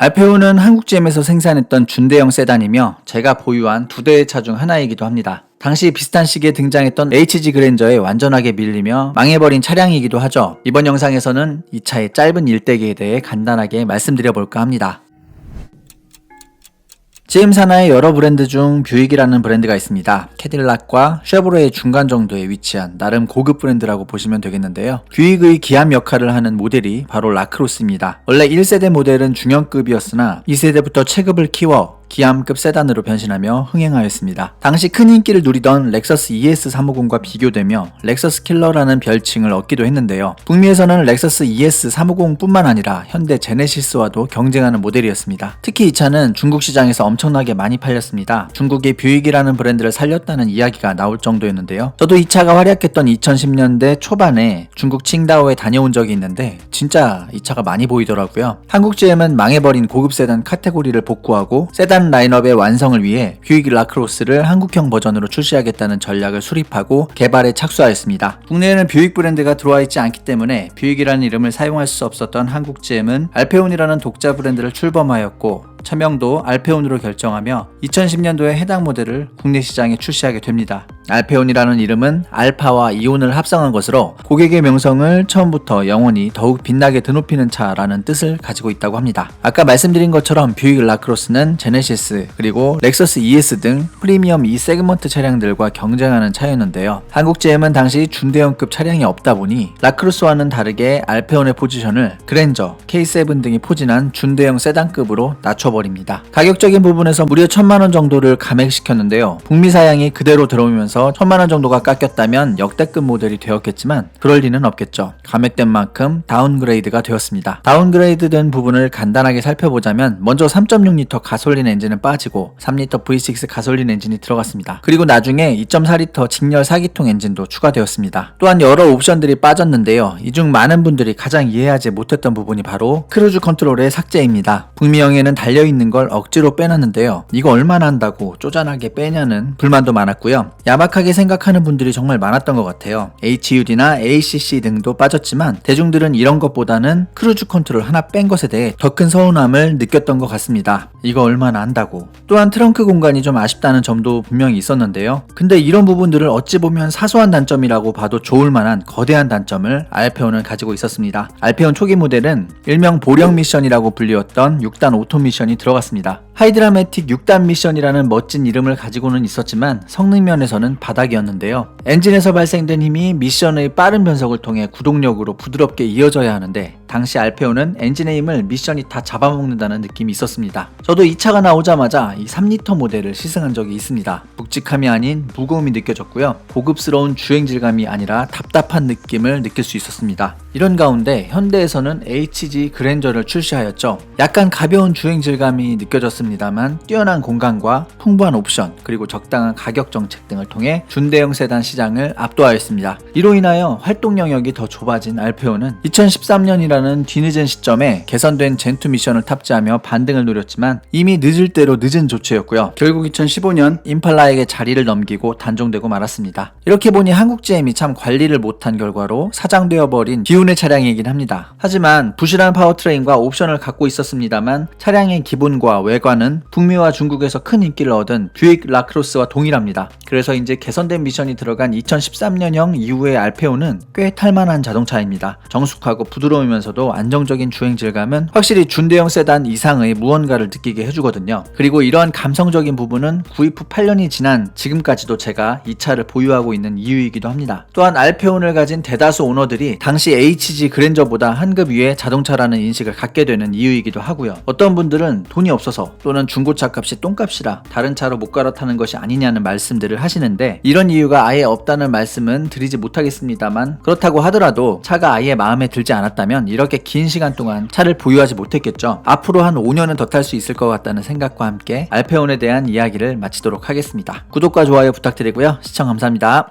알페오는 한국 GM에서 생산했던 준대형 세단이며 제가 보유한 두 대의 차 중 하나이기도 합니다. 당시 비슷한 시기에 등장했던 HG 그랜저에 완전하게 밀리며 망해버린 차량이기도 하죠. 이번 영상에서는 이 차의 짧은 일대기에 대해 간단하게 말씀드려 볼까 합니다. GM 산하의 여러 브랜드 중 뷰익이라는 브랜드가 있습니다. 캐딜락과 쉐보레의 중간 정도에 위치한 나름 고급 브랜드라고 보시면 되겠는데요. 뷰익의 기함 역할을 하는 모델이 바로 라크로스입니다. 원래 1세대 모델은 중형급이었으나 2세대부터 체급을 키워 기암급 세단으로 변신하며 흥행하였습니다. 당시 큰 인기를 누리던 렉서스 ES 350과 비교되며 렉서스 킬러라는 별칭을 얻기도 했는데요. 북미에서는 렉서스 ES 350뿐만 아니라 현대 제네시스와도 경쟁하는 모델이었습니다. 특히 이 차는 중국 시장에서 엄청나게 많이 팔렸습니다. 중국의 뷰익이라는 브랜드를 살렸다는 이야기가 나올 정도였는데요. 저도 이 차가 활약했던 2010년대 초반에 중국 칭다오에 다녀온 적이 있는데 진짜 이 차가 많이 보이더라고요. 한국 GM은 망해버린 고급 세단 카테고리를 복구하고 세단 라인업의 완성을 위해 뷰익 라크로스를 한국형 버전으로 출시하겠다는 전략을 수립하고 개발에 착수하였습니다. 국내에는 뷰익 브랜드가 들어와 있지 않기 때문에 뷰익이라는 이름을 사용할 수 없었던 한국 GM은 알페온이라는 독자 브랜드를 출범하였고 차명도 알페온으로 결정하며 2010년도에 해당 모델을 국내 시장에 출시하게 됩니다. 알페온이라는 이름은 알파와 이온을 합성한 것으로 고객의 명성을 처음부터 영원히 더욱 빛나게 드높이는 차라는 뜻을 가지고 있다고 합니다. 아까 말씀드린 것처럼 뷰익 라크로스는 제네시스 그리고 렉서스 ES 등 프리미엄 2 세그먼트 차량들과 경쟁하는 차였는데요. 한국 GM은 당시 중대형급 차량이 없다 보니 라크로스와는 다르게 알페온의 포지션을 그랜저, K7 등이 포진한 중대형 세단급으로 낮춰버립니다. 가격적인 부분에서 무려 천만 원 정도를 감액시켰는데요. 북미 사양이 그대로 들어오면서 천만 원 정도가 깎였다면 역대급 모델이 되었겠지만 그럴 리는 없겠죠. 감액된 만큼 다운그레이드가 되었습니다. 다운그레이드된 부분을 간단하게 살펴보자면 먼저 3.6L 가솔린 엔진은 빠지고 3L V6 가솔린 엔진이 들어갔습니다. 그리고 나중에 2.4L 직렬 4기통 엔진도 추가되었습니다. 또한 여러 옵션들이 빠졌는데요. 이 중 많은 분들이 가장 이해하지 못했던 부분이 바로 크루즈 컨트롤의 삭제입니다. 북미형에는 달려있는 걸 억지로 빼놨는데요. 이거 얼마나 한다고 쪼잔하게 빼냐는 불만도 많았고요. 야 박하게 생각하는 분들이 정말 많았던 것 같아요. HUD나 ACC 등도 빠졌지만 대중들은 이런 것보다는 크루즈 컨트롤 하나 뺀 것에 대해 더 큰 서운함을 느꼈던 것 같습니다. 이거 얼마나 한다고. 또한 트렁크 공간이 좀 아쉽다는 점도 분명히 있었는데요. 근데 이런 부분들을 어찌 보면 사소한 단점이라고 봐도 좋을 만한 거대한 단점을 알페온은 가지고 있었습니다. 알페온 초기 모델은 일명 보령 미션이라고 불리웠던 6단 오토 미션이 들어갔습니다. 하이드라매틱 6단 미션이라는 멋진 이름을 가지고는 있었지만 성능 면에서는 바닥이었는데요. 엔진에서 발생된 힘이 미션의 빠른 변속을 통해 구동력으로 부드럽게 이어져야 하는데 당시 알페오는 엔진의 힘을 미션이 다 잡아먹는다는 느낌이 있었습니다. 저도 이 차가 나오자마자 이 3리터 모델을 시승한 적이 있습니다. 묵직함이 아닌 무거움이 느껴졌고요. 고급스러운 주행 질감이 아니라 답답한 느낌을 느낄 수 있었습니다. 이런 가운데 현대에서는 HG 그랜저를 출시하였죠. 약간 가벼운 주행 질감이 느껴졌습니다만 뛰어난 공간과 풍부한 옵션 그리고 적당한 가격 정책 등을 통해 준대형 세단 시장을 압도하였습니다. 이로 인하여 활동 영역이 더 좁아진 알페오는 2013년이라는 뒤늦은 시점에 개선된 젠투 미션을 탑재하며 반등을 노렸지만 이미 늦을 대로 늦은 조치였고요. 결국 2015년 임팔라에게 자리를 넘기고 단종되고 말았습니다. 이렇게 보니 한국 GM이 참 관리를 못한 결과로 사장되어 버린 기운 의 차량이긴 합니다. 하지만 부실한 파워트레인과 옵션을 갖고 있었습니다만 차량의 기본과 외관은 북미와 중국에서 큰 인기를 얻은 뷰익 라크로스와 동일합니다. 그래서 이제 개선된 미션이 들어간 2013년형 이후의 알페오는 꽤 탈만한 자동차입니다. 정숙하고 부드러우면서도 안정적인 주행 질감은 확실히 준대형 세단 이상의 무언가를 느끼게 해주거든요. 그리고 이러한 감성적인 부분은 구입 후 8년이 지난 지금까지도 제가 이 차를 보유하고 있는 이유이기도 합니다. 또한 알페온을 가진 대다수 오너들이 당시 HG 그랜저보다 한급 위의 자동차라는 인식을 갖게 되는 이유이기도 하고요. 어떤 분들은 돈이 없어서 또는 중고차 값이 똥값이라 다른 차로 못 갈아타는 것이 아니냐는 말씀들을 하시는데 이런 이유가 아예 없다는 말씀은 드리지 못하겠습니다만 그렇다고 하더라도 차가 아예 마음에 들지 않았다면 이렇게 긴 시간 동안 차를 보유하지 못했겠죠. 앞으로 한 5년은 더 탈 수 있을 것 같다는 생각과 함께 알페온에 대한 이야기를 마치도록 하겠습니다. 구독과 좋아요 부탁드리고요. 시청 감사합니다.